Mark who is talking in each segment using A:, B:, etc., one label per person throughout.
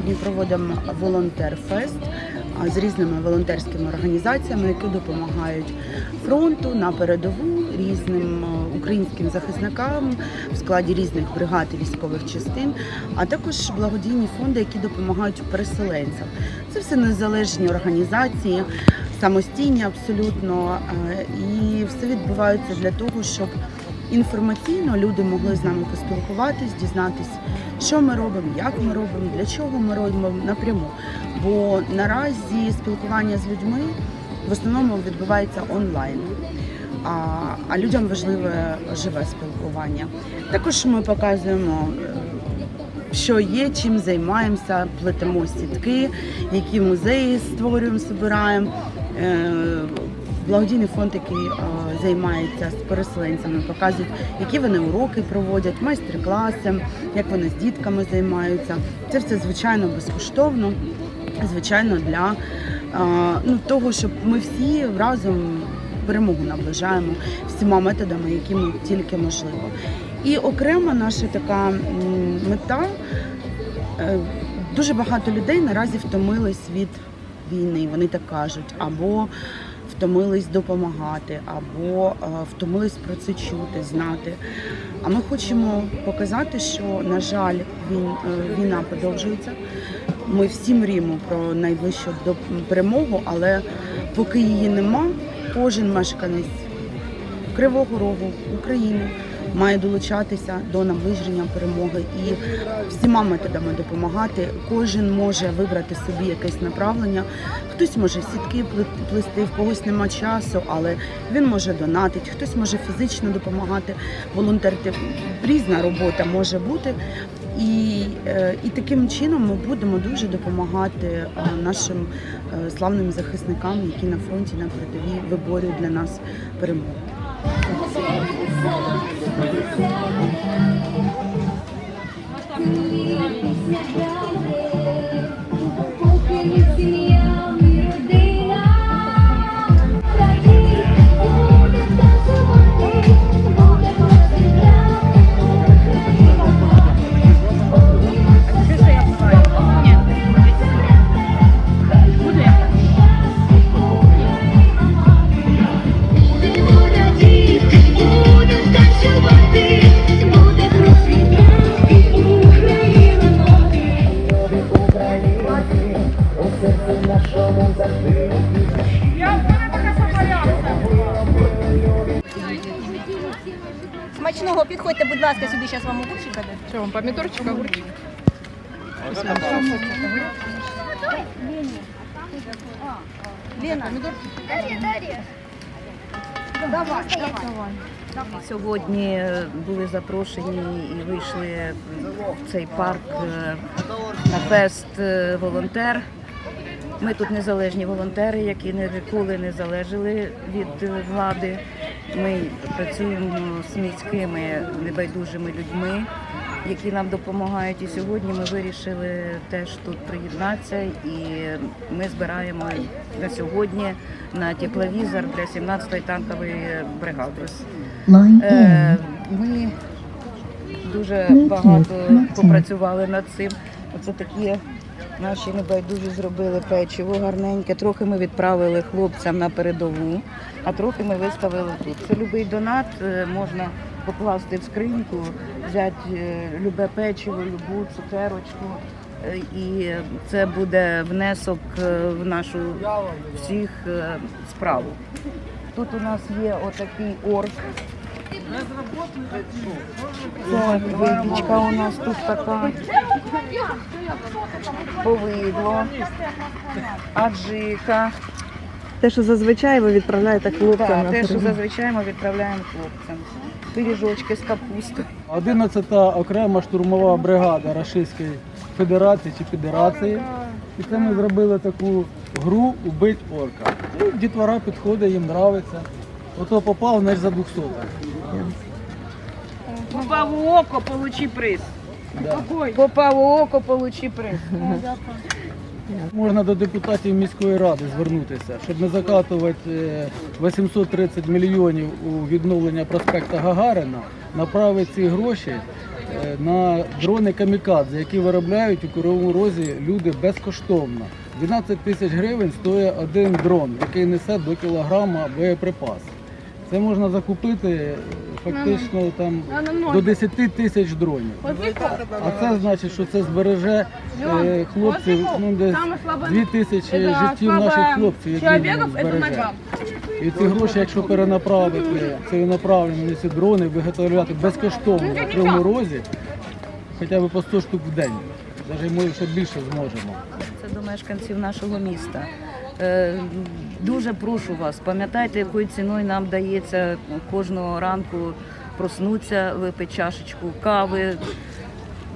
A: проводимо волонтерфест з різними волонтерськими організаціями, які допомагають фронту на передову різним українським захисникам в складі різних бригад і військових частин, а також благодійні фонди, які допомагають переселенцям. Це все незалежні організації, самостійні абсолютно, і все відбувається для того, щоб інформаційно люди могли з нами поспілкуватись, дізнатись, що ми робимо, як ми робимо, для чого ми робимо напряму. Бо наразі спілкування з людьми в основному відбувається онлайн. А, а людям важливе живе спілкування. Також ми показуємо, е, що є, чим займаємося, плетемо сітки, які музеї створюємо, збираємо. Благодійний фонд, який займається з переселенцями, показують, які вони уроки проводять, майстер-класи, як вони з дітками займаються. Це все звичайно безкоштовно, звичайно, для ну, того, щоб ми всі разом перемогу наближаємо всіма методами, якими тільки можливо. І окрема наша така мета. е, Дуже багато людей наразі втомились від війни, вони так кажуть, або втомились допомагати, або е, втомились про це чути, знати. А ми хочемо показати, що, на жаль, він, е, війна продовжується. Ми всі мріємо про найближчу перемогу, але поки її нема, кожен мешканець Кривого Рогу, України має долучатися до наближення перемоги і всіма методами допомагати. Кожен може вибрати собі якесь направлення. Хтось може сітки пле- плести, в когось нема часу, але він може донатити, хтось може фізично допомагати, волонтерити. Різна робота може бути. І, е, і таким чином ми будемо дуже допомагати е, нашим е, славним захисникам, які на фронті на передовій виборюють для нас перемогу.
B: Thank
C: you. Підходьте, будь ласка, сюди зараз вам огурчик дадуть.
D: Що вам помідорчик, огурчик?
C: Лена,
E: Сьогодні були запрошені і вийшли в цей парк е, на фест е, волонтер. Ми тут незалежні волонтери, які ніколи не залежали від е, влади. Ми працюємо з міськими небайдужими людьми, які нам допомагають. І сьогодні ми вирішили теж тут приєднатися. І ми збираємо на сьогодні на тепловізор для 17-ї танкової бригади. Е, Ми дуже багато попрацювали над цим. Оце такі наші небайдужі зробили печиво гарненьке. Трохи ми відправили хлопцям на передову, а трохи ми виставили тут. Це любий донат е, можна покласти в скриньку, взяти е, любе печиво, любу цукерочку. Е, І це буде внесок в нашу всіх справу. Тут у нас є отакий орк. Це випічка у нас тут така. Повидло, аджика.
D: Те, що зазвичай ви відправляєте хлопцям
E: Так,
D: на
E: те, що зазвичай ми відправляємо хлопцям. Пиріжочки з капустою.
F: 11-та окрема штурмова бригада Рашистської Федерації чи Федерації. І це ми зробили таку гру Убить орка. Ну, дітвора підходить, їм подобається. Ото попав, значить за 200.
E: Попав у око, получи приз.
F: Да.
E: Попав у око, получи приз.
F: Можна до депутатів міської ради звернутися, щоб не закатувати е, 830 мільйонів у відновлення проспекта Гагарина, направити ці гроші е, на дрони камікадзе, які виробляють у Кривому Розі люди безкоштовно. 12 тисяч гривень стоїть один дрон, який несе до кілограма боєприпас. Це можна закупити е, фактично там до 10 тисяч дронів. А це значить, що це збереже е, хлопців ну, десь 2 тисячі життів наших хлопців, які збереже. І ці гроші, якщо перенаправити ціленаправленно на ці дрони, виготовляти безкоштовно в Кривому Розі, хоча б по 100 штук в день. Навіть може ще більше зможемо.
E: Це до мешканців нашого міста. Е, Дуже прошу вас, пам'ятайте, якою ціною нам дається кожного ранку проснутися, випити чашечку кави,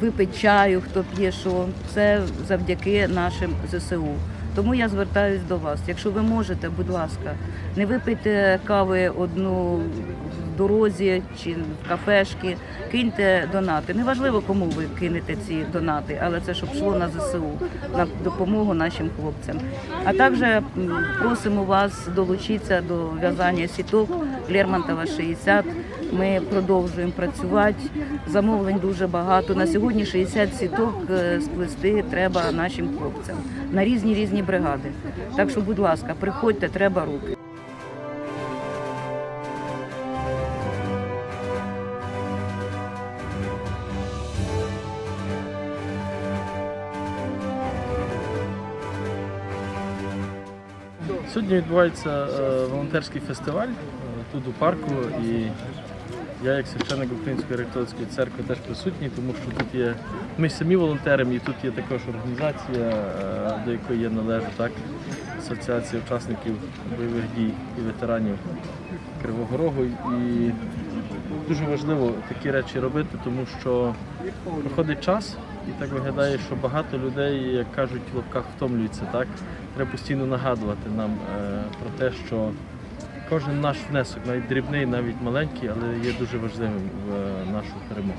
E: випити чаю, хто п'є що. Це завдяки нашим ЗСУ. Тому я звертаюсь до вас. Якщо ви можете, будь ласка, не випийте кави одну дорозі чи в кафешки, киньте донати. Неважливо, кому ви кинете ці донати, але це щоб йшло на ЗСУ, на допомогу нашим хлопцям. А також просимо вас долучитися до в'язання сіток Лермонтова 60. Ми продовжуємо працювати. Замовлень дуже багато. На сьогодні 60 сіток е, сплести треба нашим хлопцям на різні різні бригади. Так що, будь ласка, приходьте, треба руки.
G: Сьогодні відбувається е, волонтерський фестиваль е, тут у парку, і я, як священник Української ректорської церкви, теж присутній, тому що тут є ми самі волонтерами, і тут є також організація, е, до якої я належу, так, асоціація учасників бойових дій і ветеранів Кривого Рогу. І дуже важливо такі речі робити, тому що проходить час, і так виглядає, що багато людей, як кажуть, в лапках втомлюються. Так? Треба постійно нагадувати нам е, про те, що кожен наш внесок, навіть дрібний, навіть маленький, але є дуже важливим в е, нашу перемогу.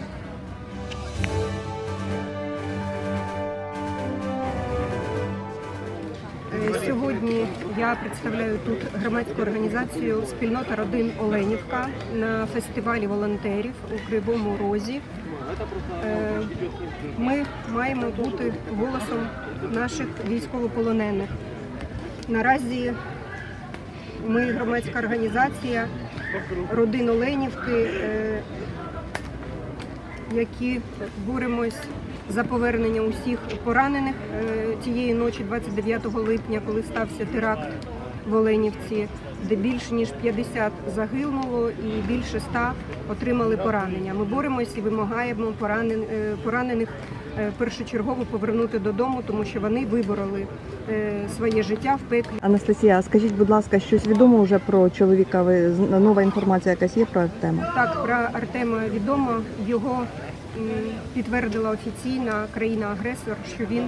H: Е, Сьогодні я представляю тут громадську організацію Спільнота родин Оленівка на фестивалі волонтерів у Кривому Розі. Е, Ми маємо бути голосом наших військовополонених. Наразі ми громадська організація родин Оленівки, е, які боремось за повернення усіх поранених е, тієї ночі, 29 липня, коли стався теракт в Оленівці, де більше ніж 50 загинуло і більше 100 отримали поранення. Ми боремось і вимагаємо е, поранених е, першочергово повернути додому, тому що вони вибороли е, своє життя в пеклі.
D: Анастасія, скажіть, будь ласка, щось відомо вже про чоловіка? Ви нова інформація якась є про Артема?
H: Так, про Артема відомо. Його підтвердила офіційна країна-агресор, що він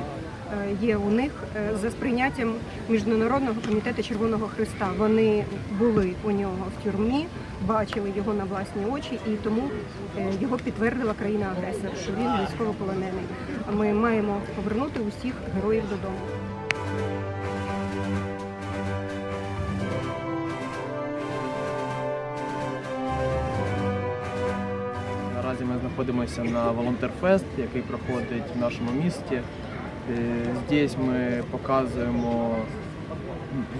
H: є у них е, за сприйняттям Міжнародного комітету Червоного Христа. Вони були у нього в тюрмі, бачили його на власні очі, і тому е, його підтвердила країна-агресор, що він військовополонений. Ми маємо повернути усіх героїв додому.
I: Наразі ми знаходимося на волонтерфест, який проходить в нашому місті. Е, Здесь ми показуємо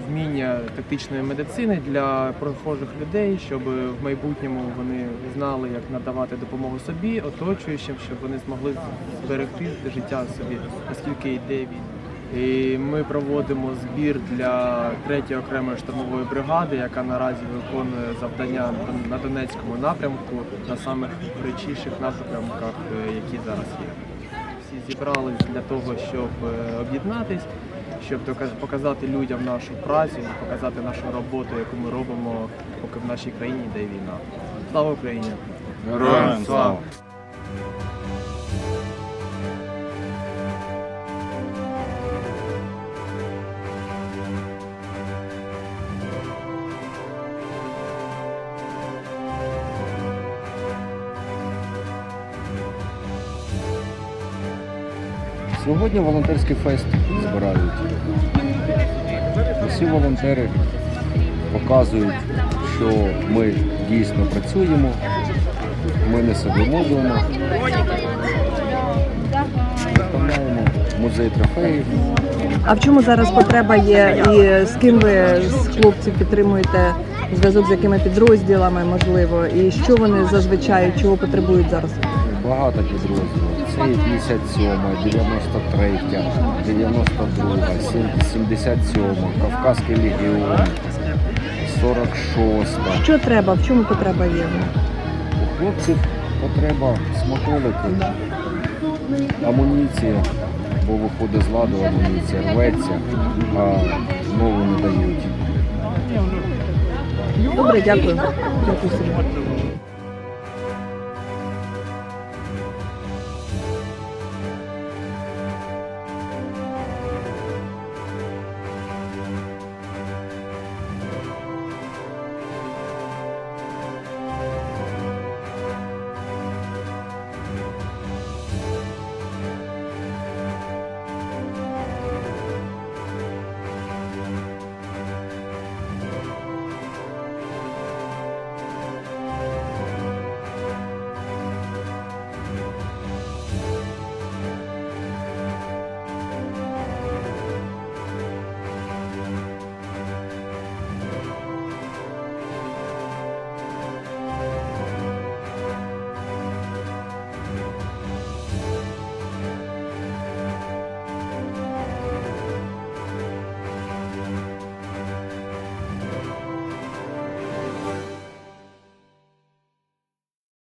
I: вміння тактичної медицини для прохожих людей, щоб в майбутньому вони знали, як надавати допомогу собі, оточуючим, щоб вони змогли зберегти життя собі, оскільки йде війна. І ми проводимо збір для 3-ї окремої штурмової бригади, яка наразі виконує завдання на Донецькому напрямку на самих гарячіших напрямках, е, які зараз є. Зібрались для того, щоб е, об'єднатись, щоб показати людям нашу працю, показати нашу роботу, яку ми робимо, поки в нашій країні йде війна. Слава Україні! Героям слава!
J: Сьогодні волонтерський фест збирають. Усі волонтери показують, що ми дійсно працюємо, ми не сидимо вдома, виконуємо музей трофеїв.
D: А в чому зараз потреба є і з ким ви з хлопців підтримуєте зв'язок з якими підрозділами, можливо, і що вони зазвичай, чого потребують зараз?
J: Багато підрозділів. Це 57, 93, 92, 77, Кавказький легіон, 46.
D: Що треба? В чому потреба є?
J: У хлопців потреба смаколики, амуніція, бо виходить з ладу амуніція, рветься, а нову не дають.
D: Добре, дякую. Дякую.